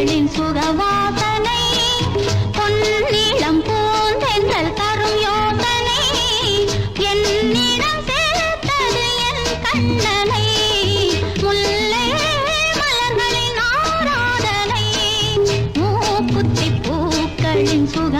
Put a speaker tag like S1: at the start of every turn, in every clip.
S1: தமிழின் சுகவாசனை பொன்னிளம் பூந்தென்றல் தரும் யோசனை என்னிடம் சேர்த்தது சுக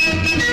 S1: Thank you.